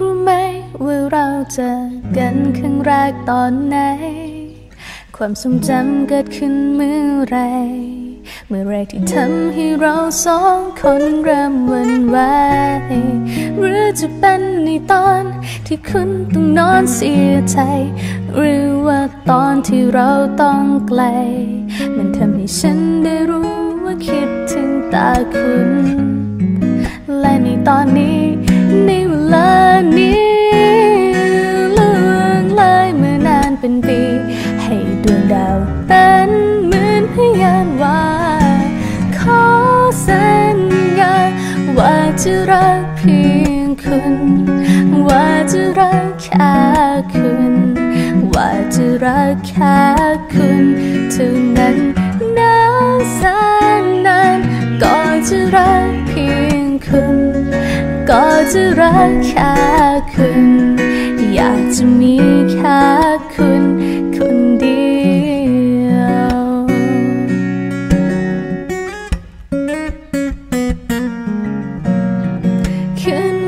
รู้ไหมว่าเราเจอกันครั้งแรกตอนไหน ความทรงจำเกิดขึ้นเมื่อไร เมื่อไรที่ทำให้เราสองคนเริ่มวันไหวหรือจะเป็นในตอนที่คุณต้องนอนเสียใจ หรือว่าตอนที่เราต้องไกล มันทำให้ฉันได้รู้ว่าคิดถึงตาคุณ และในตอนนี้ จะรักเพียงคุณ ว่าจะรักแค่คุณ ว่าจะรักแค่คุณเท่านั้นนานแสนนานก็จะรักเพียงคุณ ก็จะรักแค่คุณ อยากจะมีแค่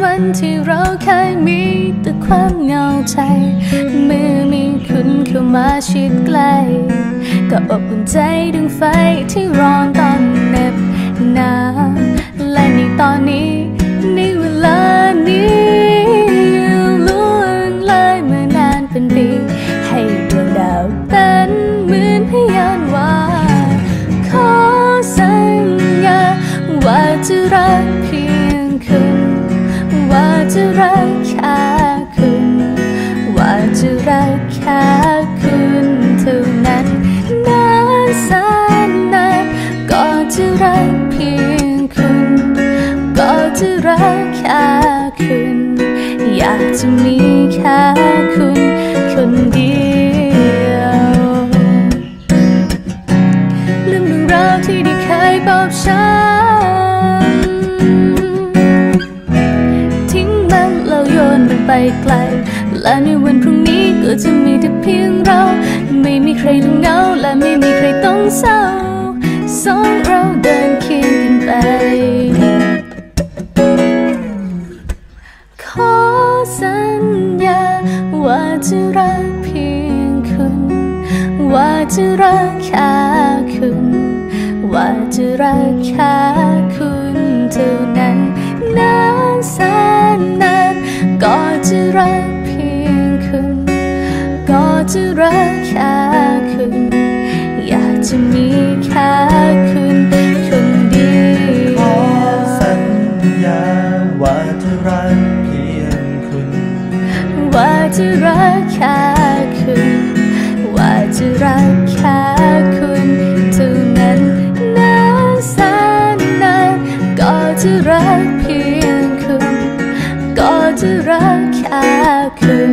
วันที่เราเคยมีแต่ความเหงาใจ เมื่อมีคุณเข้ามาชิดใกล้ก็อบอุ่นใจดึงไฟที่ร้อนตอนเหน็บหนาว จะรักแค่คุณ ว่าจะรักแค่คุณเท่านั้นนานแสนนานก็จะรักเพียงคุณ ก็จะรักแค่คุณ อยากจะมีแค่คุณคนเดียวลืมเรื่องราวที่ได้เคยบอกฉัน ไปไกล และในวันพรุ่งนี้ก็จะมีแต่เพียงเรา ไม่มีใครต้องเหงาและไม่มีใครต้องเศร้า สองเราเดินเคียงกันไป ขอสัญญาว่าจะรักเพียงคุณ ว่าจะรักแค่คุณ ว่าจะรักแค่ จะรักแค่คุณ อยากจะมีแค่คุณคนเดียวสัญญาว่าจะรักเพียงคุณ ว่าจะรักแค่คุณ ว่าจะรักแค่คุณเท่านั้นนะแสนนานก็จะรักเพียงคุณ ก็จะรักแค่คุณ